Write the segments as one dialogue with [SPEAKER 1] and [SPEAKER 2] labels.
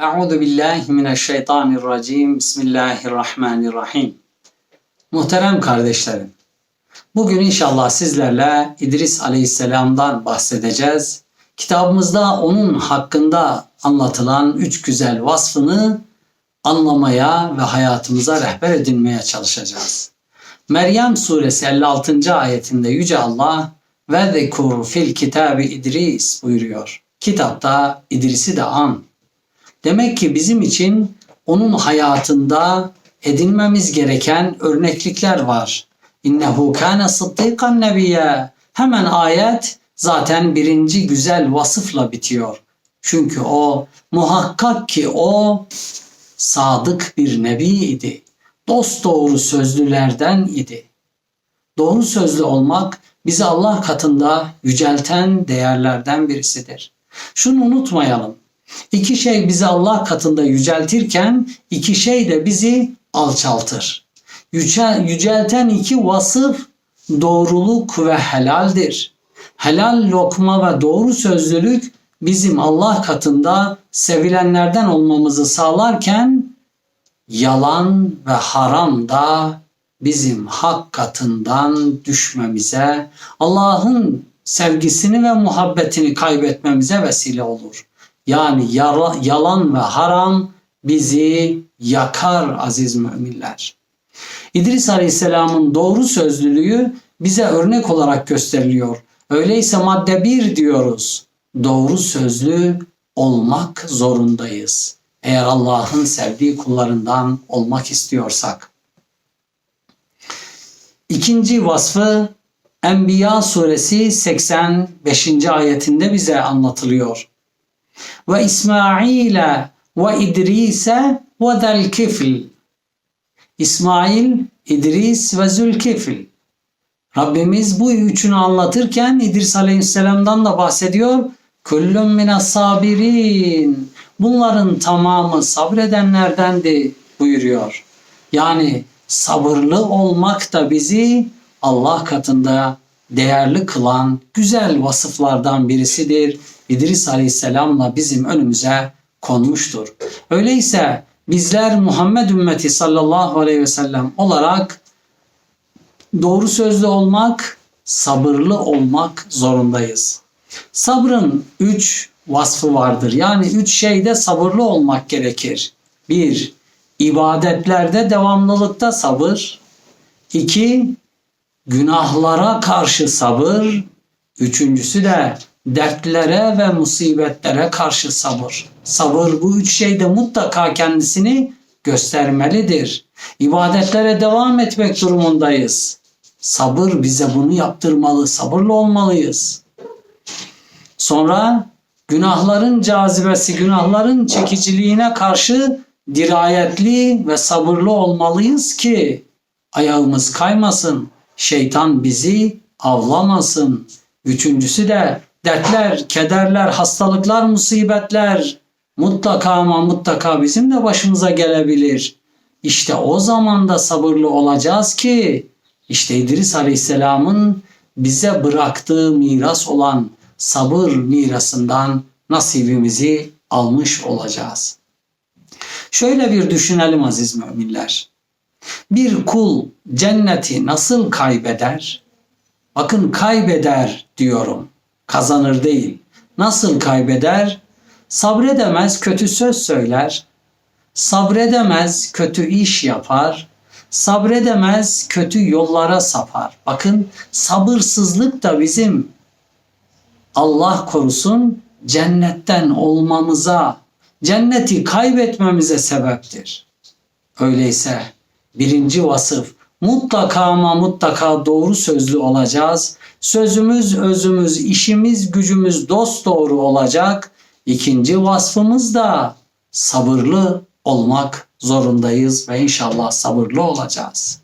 [SPEAKER 1] Euzu billahi mineşşeytanirracim. Bismillahirrahmanirrahim. Muhterem kardeşlerim. Bugün inşallah sizlerle İdris Aleyhisselam'dan bahsedeceğiz. Kitabımızda onun hakkında anlatılan üç güzel vasfını anlamaya ve hayatımıza rehber edinmeye çalışacağız. Meryem suresi 56. ayetinde Yüce Allah ve zekur fil kitabi İdris buyuruyor. Kitapta İdris'i de an. Demek ki bizim için onun hayatında edinmemiz gereken örneklikler var. İnnehu kâne sıddıkan nebiyye. Hemen ayet zaten birinci güzel vasıfla bitiyor. Çünkü o muhakkak ki o sadık bir nebi idi. Dost doğru sözlülerden idi. Doğru sözlü olmak bizi Allah katında yücelten değerlerden birisidir. Şunu unutmayalım. İki şey bizi Allah katında yüceltirken iki şey de bizi alçaltır. Yücel, yücelten iki vasıf doğruluk ve helaldir. Helal lokma ve doğru sözlülük bizim Allah katında sevilenlerden olmamızı sağlarken yalan ve haram da bizim hak katından düşmemize, Allah'ın sevgisini ve muhabbetini kaybetmemize vesile olur. Yani yalan ve haram bizi yakar aziz müminler. İdris Aleyhisselam'ın doğru sözlülüğü bize örnek olarak gösteriliyor. Öyleyse madde bir diyoruz. Doğru sözlü olmak zorundayız. Eğer Allah'ın sevdiği kullarından olmak istiyorsak. İkinci vasfı Enbiya suresi 85. ayetinde bize anlatılıyor. Ve İsmail'e ve İdris'e ve zelkifl. İsmail, İdris ve Zülkifl. Rabbimiz bu üçünü anlatırken İdris Aleyhisselam'dan da bahsediyor. Kullun minas sabirin. Bunların tamamı sabredenlerdendi buyuruyor. Yani sabırlı olmak da bizi Allah katında değerli kılan güzel vasıflardan birisidir. İdris Aleyhisselam'la bizim önümüze konmuştur. Öyleyse bizler Muhammed ümmeti sallallahu aleyhi ve sellem olarak doğru sözlü olmak, sabırlı olmak zorundayız. Sabrın üç vasfı vardır. Yani üç şeyde sabırlı olmak gerekir. Bir, ibadetlerde devamlılıkta sabır. İki, günahlara karşı sabır. Üçüncüsü de dertlere ve musibetlere karşı sabır. Sabır bu üç şeyde mutlaka kendisini göstermelidir. İbadetlere devam etmek durumundayız. Sabır bize bunu yaptırmalı, sabırlı olmalıyız. Sonra günahların cazibesi, günahların çekiciliğine karşı dirayetli ve sabırlı olmalıyız ki ayağımız kaymasın, şeytan bizi avlamasın. Üçüncüsü de dertler, kederler, hastalıklar, musibetler mutlaka ama mutlaka bizim de başımıza gelebilir. İşte o zaman da sabırlı olacağız ki işte İdris Aleyhisselam'ın bize bıraktığı miras olan sabır mirasından nasibimizi almış olacağız. Şöyle bir düşünelim aziz müminler. Bir kul cenneti nasıl kaybeder? Bakın kaybeder diyorum. Kazanır değil. Nasıl kaybeder? Sabredemez, kötü söz söyler. Sabredemez, kötü iş yapar. Sabredemez, kötü yollara sapar. Bakın sabırsızlık da bizim Allah korusun cennetten olmamıza, cenneti kaybetmemize sebeptir. Öyleyse birinci vasıf mutlaka ama mutlaka doğru sözlü olacağız. Sözümüz, özümüz, işimiz, gücümüz dost doğru olacak. İkinci vasfımız da sabırlı olmak zorundayız ve inşallah sabırlı olacağız.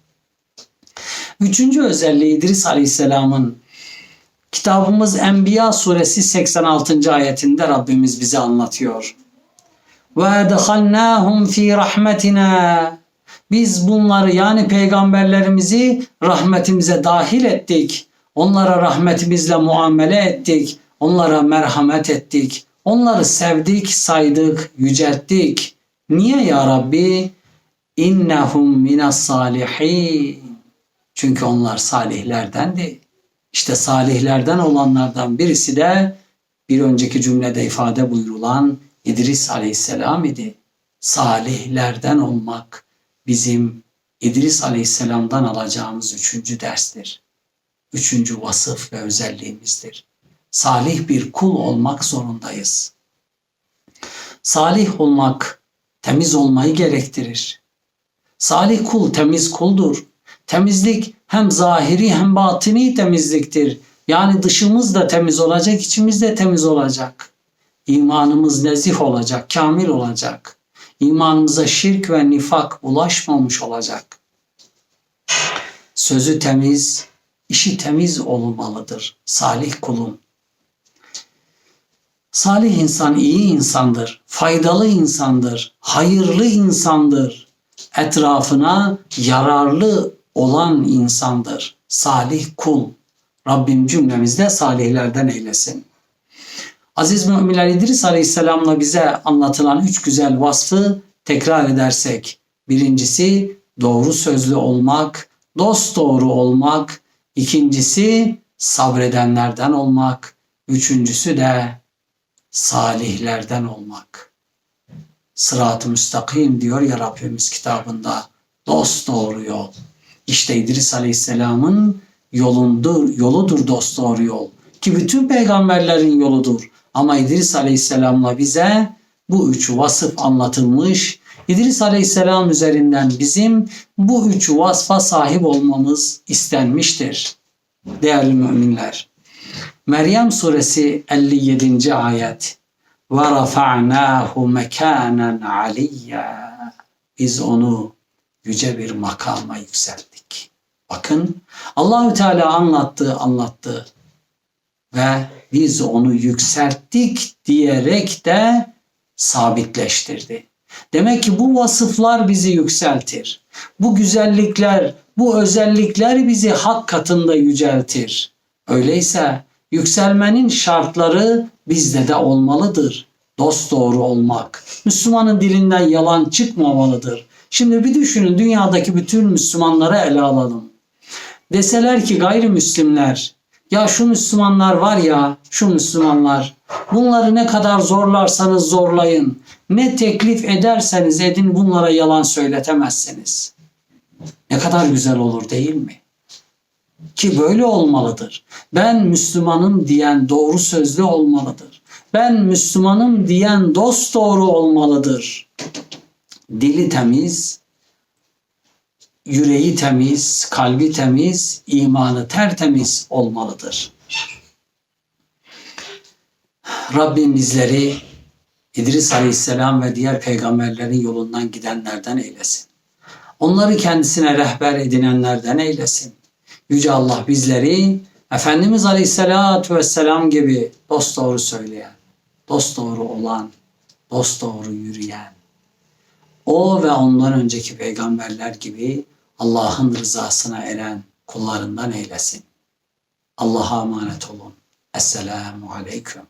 [SPEAKER 1] Üçüncü özelliği İdris Aleyhisselam'ın kitabımız Enbiya suresi 86. ayetinde Rabbimiz bize anlatıyor. Edhalnâhum fi rahmetina biz bunları yani peygamberlerimizi rahmetimize dahil ettik. Onlara rahmetimizle muamele ettik. Onlara merhamet ettik. Onları sevdik, saydık, yücelttik. Niye ya Rabbi? İnnehum minas salihin. Çünkü onlar salihlerdendi. İşte salihlerden olanlardan birisi de bir önceki cümlede ifade buyurulan İdris Aleyhisselam idi. Salihlerden olmak bizim İdris Aleyhisselam'dan alacağımız üçüncü derstir. Üçüncü vasıf ve özelliğimizdir. Salih bir kul olmak zorundayız. Salih olmak temiz olmayı gerektirir. Salih kul temiz kuldur. Temizlik hem zahiri hem batini temizliktir. Yani dışımız da temiz olacak, içimiz de temiz olacak. İmanımız nezih olacak, kamil olacak. İmanımıza şirk ve nifak bulaşmamış olacak. Sözü temiz, işi temiz olmalıdır salih kulun. Salih insan iyi insandır, faydalı insandır, hayırlı insandır. Etrafına yararlı olan insandır. Salih kul. Rabbim cümlemizde salihlerden eylesin. Aziz müminler İdris Aleyhisselam'la bize anlatılan üç güzel vasfı tekrar edersek. Birincisi doğru sözlü olmak, dost doğru olmak. İkincisi sabredenlerden olmak. Üçüncüsü de salihlerden olmak. Sırat-ı müstakim diyor ya Rabbimiz kitabında. Dost doğru yol. İşte İdris Aleyhisselam'ın yolundur, yoludur dost doğru yol. Ki bütün peygamberlerin yoludur. Ama İdris Aleyhisselam'la bize bu üç vasıf anlatılmış. İdris Aleyhisselam üzerinden bizim bu üç vasfa sahip olmamız istenmiştir. Değerli müminler. Meryem suresi 57. ayet. Ve rafa'nahu mekanen aliyya. Biz onu yüce bir makama yükselttik. Bakın Allahü Teala anlattı, anlattı ve biz onu yükselttik diyerek de sabitleştirdi. Demek ki bu vasıflar bizi yükseltir. Bu güzellikler, bu özellikler bizi hak katında yüceltir. Öyleyse yükselmenin şartları bizde de olmalıdır. Dost doğru olmak. Müslümanın dilinden yalan çıkmamalıdır. Şimdi bir düşünün dünyadaki bütün Müslümanları ele alalım. Deseler ki gayrimüslimler ya şu Müslümanlar var ya şu Müslümanlar bunları ne kadar zorlarsanız zorlayın ne teklif ederseniz edin bunlara yalan söyletemezsiniz. Ne kadar güzel olur değil mi? Ki böyle olmalıdır. Ben Müslümanım diyen doğru sözlü olmalıdır. Ben Müslümanım diyen dost doğru olmalıdır. Dili temiz, yüreği temiz, kalbi temiz, imanı tertemiz olmalıdır. Rabbim bizleri İdris Aleyhisselam ve diğer peygamberlerin yolundan gidenlerden eylesin. Onları kendisine rehber edinenlerden eylesin. Yüce Allah bizleri Efendimiz Aleyhisselatü Vesselam gibi dosdoğru söyleyen, dosdoğru olan, dosdoğru yürüyen, o ve ondan önceki peygamberler gibi Allah'ın rızasına eren kullarından eylesin. Allah'a emanet olun. Esselamu Aleyküm.